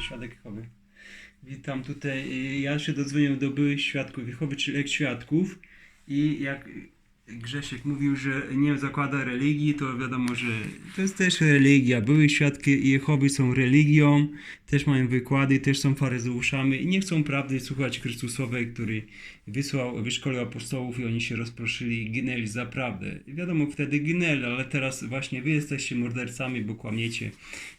Świadek Jehowy. Witam tutaj. Ja się dodzwoniłem do byłych świadków Jehowy, czy eks-świadków i jak Grzesiek mówił, że nie zakłada religii, to wiadomo, że to jest też religia. Były świadki Jehowy są religią, też mają wykłady, też są faryzeuszami i nie chcą prawdy słuchać Chrystusowej, który wysłał, wyszkolił apostołów i oni się rozproszyli i ginęli za prawdę. I wiadomo, wtedy ginęli, ale teraz właśnie wy jesteście mordercami, bo kłamiecie.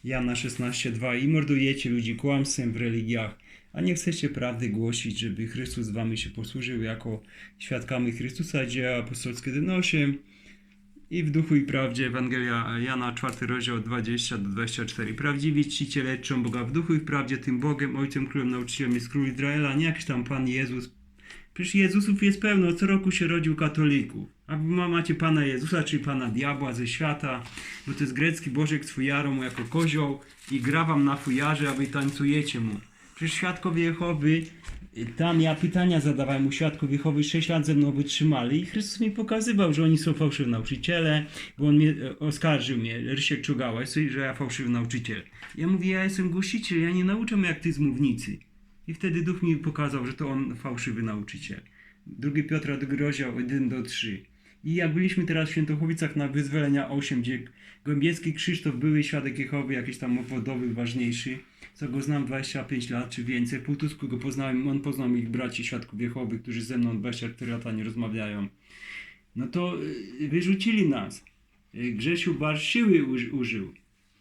Jana 16:2 i mordujecie ludzi kłamstwem w religiach, a nie chcecie prawdy głosić, żeby Chrystus wami się posłużył jako świadkami Chrystusa, dzieła apostolskie 1.8 i w duchu i prawdzie Ewangelia Jana 4 rozdział 20 do 24. Prawdziwi czciciele czczą Boga w duchu i w prawdzie, tym Bogiem, Ojcem, Królem, Nauczycielem jest Król Izraela, nie jakiś tam Pan Jezus. Przecież Jezusów jest pełno, co roku się rodził katolików. A wy ma- macie Pana Jezusa, czyli Pana Diabła ze świata, bo to jest grecki bożek z fujarą jako kozioł i gra wam na fujarze, a wy tańcujecie mu. Przecież świadkowie Jehowy, y, tam ja pytania zadawałem u świadków Jehowy, 6 lat ze mną wytrzymali i Chrystus mi pokazywał, że oni są fałszywi nauczyciele, bo on mnie e, oskarżył mnie, Rysiek Czugała, że ja fałszywy nauczyciel. Ja mówię, ja jestem głosiciel, ja nie nauczam jak ty z mównicy. I wtedy duch mi pokazał, że to on fałszywy nauczyciel. 2 Piotra, rozdział 1 do 3. I jak byliśmy teraz w Świętochowicach na wyzwolenia 8, gdzie Głębiecki Krzysztof, były świadek Jehowy, jakiś tam obwodowy, ważniejszy, co go znam 25 lat czy więcej. Po Tusku go poznałem, on poznał ich braci świadków Jehowy, którzy ze mną 24 lata nie rozmawiają. No to y, wyrzucili nas. Y, Grzesiu Barsz siły uży- użył,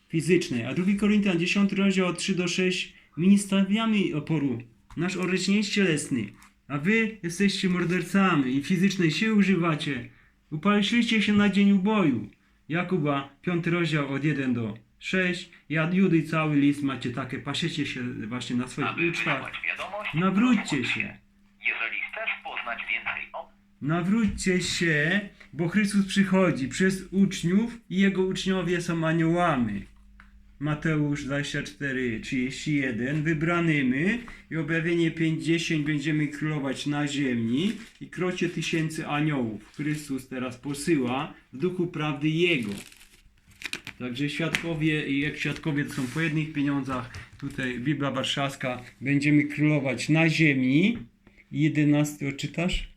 fizycznej. A 2 Koryntian 10 rozdział od 3 do 6 my nie stawiamy oporu. Nasz oręcz nie jest cielesny. A wy jesteście mordercami i fizycznej siły używacie. Upaliście się na dzień uboju. Jakuba 5 rozdział od 1 do 6. Ja Judy cały list macie takie, pasiecie się właśnie na swoich Aby ucztach. Nawróćcie się. Jeżeli chcesz poznać więcej o Nawróćcie się, bo Chrystus przychodzi przez uczniów i jego uczniowie są aniołami. Mateusz 24, 31. Wybranymi i objawienie 50 będziemy królować na ziemi i krocie tysięcy aniołów. Chrystus teraz posyła w duchu prawdy Jego. Także świadkowie i jak świadkowie to są po jednych pieniądzach. Tutaj Biblia Warszawska. Będziemy królować na ziemi. 11 czytasz?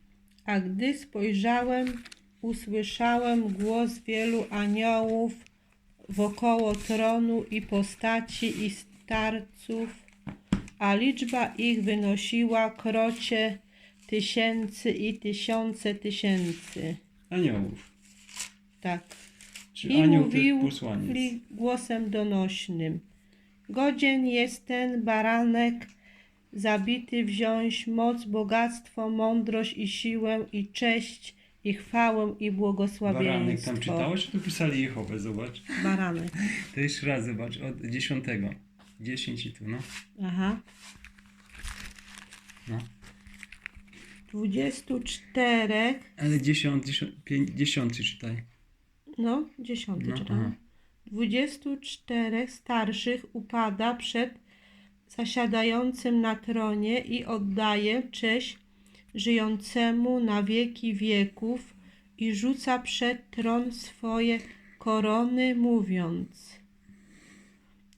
A gdy spojrzałem, usłyszałem głos wielu aniołów wokoło tronu i postaci i starców, a liczba ich wynosiła krocie tysięcy i tysiące tysięcy. Aniołów. Tak. Czy I anioł mówił głosem donośnym. Godzien jest ten baranek zabity wziąć moc, bogactwo, mądrość i siłę i cześć i chwałę i Baranek błogosławieństwo. tam czytałeś, czy tu pisali Jehowę, zobacz. Baranek. To jeszcze raz zobacz, od dziesiątego. Dziesięć i tu, no. Aha. no. 24, Ale dziesiąt, dziesiąt, pięć, dziesiąty czytaj. no, dziesiąty No, czytam. aha. 24 starszych upada przed zasiadającym na tronie i oddaje cześć żyjącemu na wieki wieków i rzuca przed tron swoje korony, mówiąc: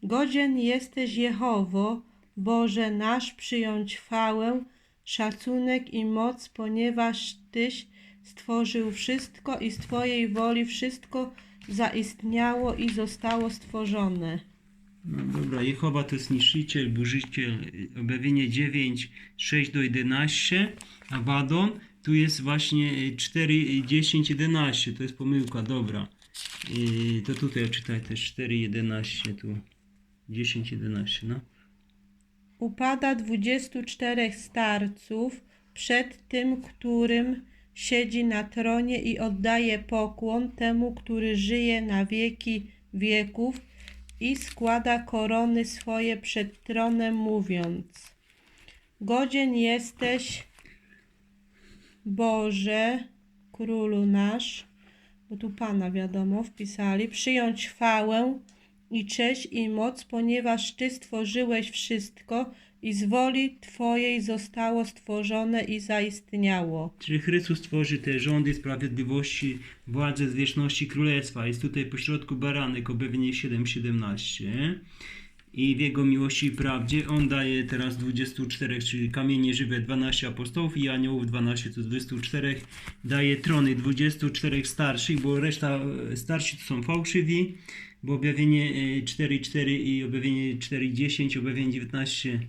Godzien jesteś Jehowo, Boże nasz, przyjąć chwałę, szacunek i moc, ponieważ Tyś stworzył wszystko i z Twojej woli wszystko zaistniało i zostało stworzone. No dobra, Jehowa to jest niszczyciel, burzyciel, y, objawienie 9, 6 do 11, Abaddon, tu jest właśnie y, 4, y, 10, 11, to jest pomyłka, dobra. I to tutaj czytaj też 4, 11, tu 10, 11, no. Upada dwudziestu czterech starców przed tym, którym siedzi na tronie i oddaje pokłon temu, który żyje na wieki wieków i składa korony swoje przed tronem, mówiąc: Godzien jesteś, Boże, królu nasz, bo tu Pana wiadomo wpisali, przyjąć chwałę i cześć i moc, ponieważ Ty stworzyłeś wszystko i z woli Twojej zostało stworzone i zaistniało. Czyli Chrystus tworzy te rządy sprawiedliwości, władzę z wieczności królestwa. Jest tutaj pośrodku baranek, objawienie 7:17. I w Jego miłości i prawdzie. On daje teraz 24, czyli kamienie żywe 12 apostołów i aniołów 12, to 24. Daje trony 24 starszych, bo reszta e, starsi to są fałszywi, bo objawienie e, 4.4 i objawienie 4.10, objawienie 19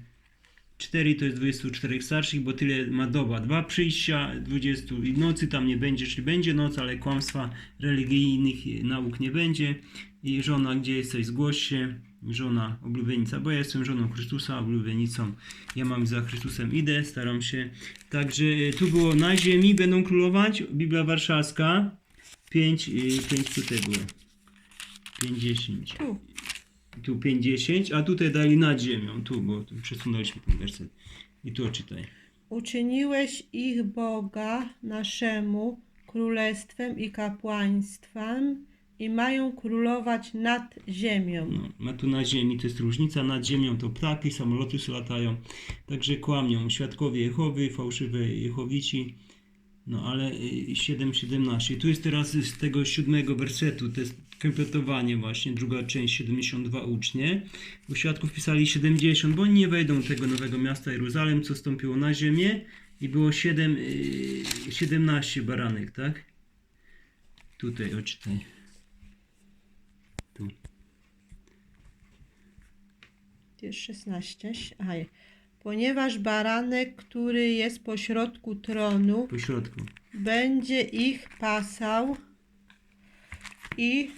4 to jest 24 starszych, bo tyle ma doba. Dwa przyjścia, 20 i nocy tam nie będzie, czyli będzie noc, ale kłamstwa religijnych nauk nie będzie. I żona, gdzie jesteś, zgłoś się. Żona, oblubienica, bo ja jestem żoną Chrystusa, oblubienicą. Ja mam za Chrystusem idę, staram się. Także e, tu było na ziemi będą królować. Biblia Warszawska 5, 5 tutaj było. 50 Tu. tu 50, a tutaj dali nad ziemią, tu, bo tu przesunęliśmy ten werset. I tu czytaj. Uczyniłeś ich Boga naszemu królestwem i kapłaństwem i mają królować nad ziemią. No, ma tu na ziemi, to jest różnica, nad ziemią to ptaki, samoloty sobie latają, także kłamią świadkowie Jehowy, fałszywe Jehowici, no ale y, 7.17, tu jest teraz z tego siódmego wersetu, to jest kompletowanie właśnie, druga część 72 ucznie, bo świadków pisali 70, bo oni nie wejdą tego nowego miasta Jeruzalem, co stąpiło na ziemię i było 7, y, 17 baranek, tak? Tutaj, oczytaj. Tu. To jest 16. Aha. Ponieważ baranek, który jest pośrodku tronu, Po środku. będzie ich pasał i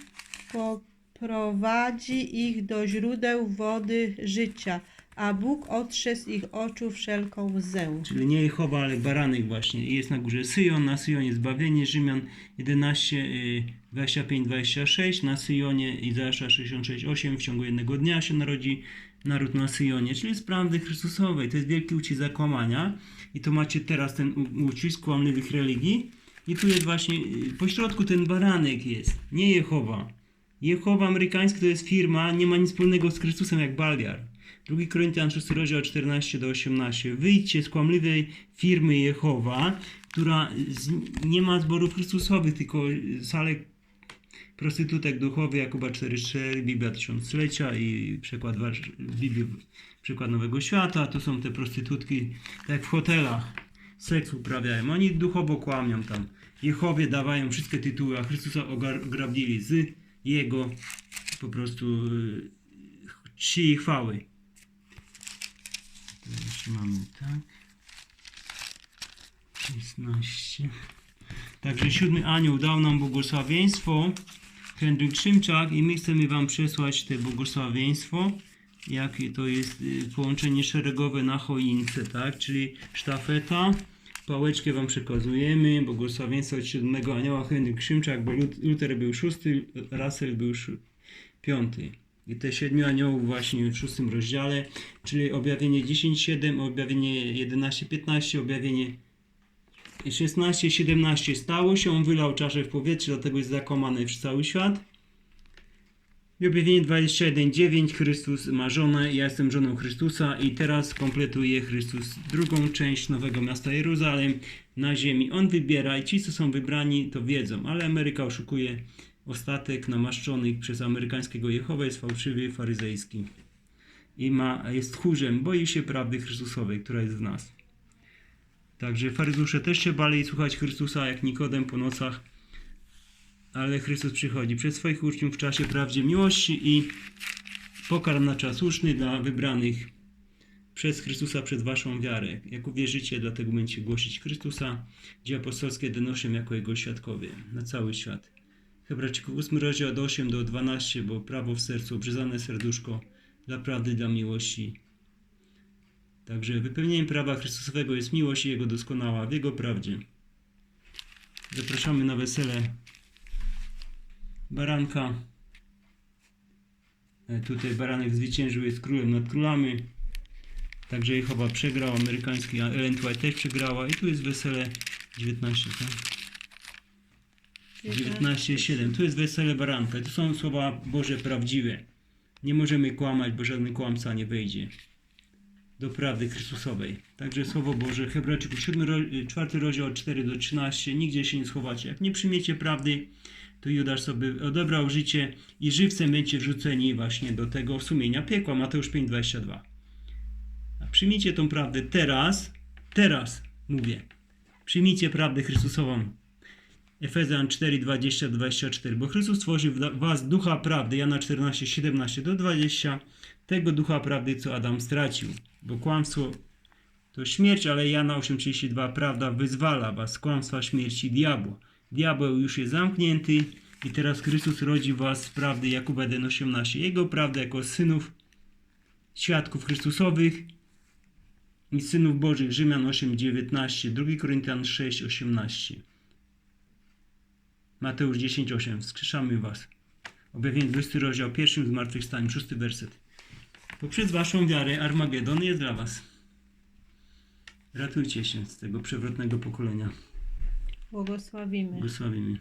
poprowadzi ich do źródeł wody życia, a Bóg otrze z ich oczu wszelką łzę. Czyli nie Jehowa, ale baranek właśnie. I Jest na górze Syjon, na Syjonie zbawienie, Rzymian 11, y, 25, 26, na Syjonie Izajasza 66, 8, w ciągu jednego dnia się narodzi naród na Syjonie, czyli z prawdy Chrystusowej. To jest wielki ucisk zakłamania i to macie teraz ten ucisk kłamliwych religii i tu jest właśnie, y, po środku ten baranek jest, nie Jehowa. Jehowa amerykański to jest firma, nie ma nic wspólnego z Chrystusem jak Balgar. 2 Koryntian 6 rozdział 14 do 18. Wyjdźcie z kłamliwej firmy Jehowa, która nie ma zborów Chrystusowych, tylko salę prostytutek duchowych, Jakuba 4.4, Biblia Tysiąclecia i przykład Biblii, przykład Nowego Świata. To są te prostytutki, tak jak w hotelach, seks uprawiają. Oni duchowo kłamią tam. Jehowie dawają wszystkie tytuły, a Chrystusa ograbili z Jego po prostu y, czci i chwały. To jeszcze mamy tak. 16. Także siódmy anioł dał nam błogosławieństwo. Henryk Szymczak i my chcemy Wam przesłać te błogosławieństwo. Jakie to jest y, połączenie szeregowe na choince, tak? Czyli sztafeta. Pałeczkę Wam przekazujemy. Błogosławieństwo od siódmego anioła Henryk Szymczak, bo Lut- Luther był szósty, Russell był piąty. I te siedmiu aniołów właśnie w szóstym rozdziale, czyli objawienie 10.7, objawienie 11.15, objawienie 16-17 stało się, on wylał czaszę w powietrze, dlatego jest zakłamany w cały świat. I objawienie 21-9 Chrystus ma żonę, ja jestem żoną Chrystusa i teraz kompletuje Chrystus drugą część Nowego Miasta Jeruzalem na ziemi. On wybiera i ci, co są wybrani, to wiedzą, ale Ameryka oszukuje ostatek namaszczonych przez amerykańskiego Jehowę jest fałszywy, faryzejski. I ma, jest tchórzem, boi się prawdy Chrystusowej, która jest w nas. Także faryzusze też się bali słuchać Chrystusa jak Nikodem po nocach, ale Chrystus przychodzi przez swoich uczniów w czasie prawdzie miłości i pokarm na czas słuszny dla wybranych przez Chrystusa, przez waszą wiarę. Jak uwierzycie, dlatego będziecie głosić Chrystusa, dzieła apostolskie donoszę jako Jego świadkowie na cały świat. Hebrajczyków 8 rozdział od 8 do 12, bo prawo w sercu, obrzezane serduszko dla prawdy, dla miłości. Także wypełnieniem prawa Chrystusowego jest miłość i Jego doskonała w Jego prawdzie. Zapraszamy na wesele baranka. E, Tutaj baranek zwyciężył, jest królem nad królami. Także Jehowa przegrał, amerykański Ellen White też przegrała. I tu jest wesele 19, tak? 19.7. Tu jest wesele baranka. To są słowa Boże prawdziwe. Nie możemy kłamać, bo żaden kłamca nie wejdzie do prawdy Chrystusowej. Także Słowo Boże, Hebrajczyków 7, ro- 4 rozdział od 4 do 13, nigdzie się nie schowacie. Jak nie przyjmiecie prawdy, to Judasz sobie odebrał życie i żywcem będziecie wrzuceni właśnie do tego sumienia piekła. Mateusz 5,22. A przyjmijcie tą prawdę teraz, teraz mówię. Przyjmijcie prawdę Chrystusową. Efezjan 4, 20, 24. Bo Chrystus stworzył w was ducha prawdy, Jana 14, 17 do 20, tego ducha prawdy, co Adam stracił. Bo kłamstwo to śmierć, ale Jana 8,32 prawda wyzwala was z kłamstwa śmierci diabła. Diabeł już jest zamknięty i teraz Chrystus rodzi was z prawdy Jakuba 1,18. Jego prawda jako synów świadków Chrystusowych i synów Bożych Rzymian 8,19, 2 Koryntian 6,18. Mateusz 10,8. Wskrzeszamy was. Objawienie 20 rozdział, pierwszym zmartwychwstaniu, szósty werset. Poprzez waszą wiarę Armagedon jest dla was. Ratujcie się z tego przewrotnego pokolenia. Błogosławimy. Błogosławimy.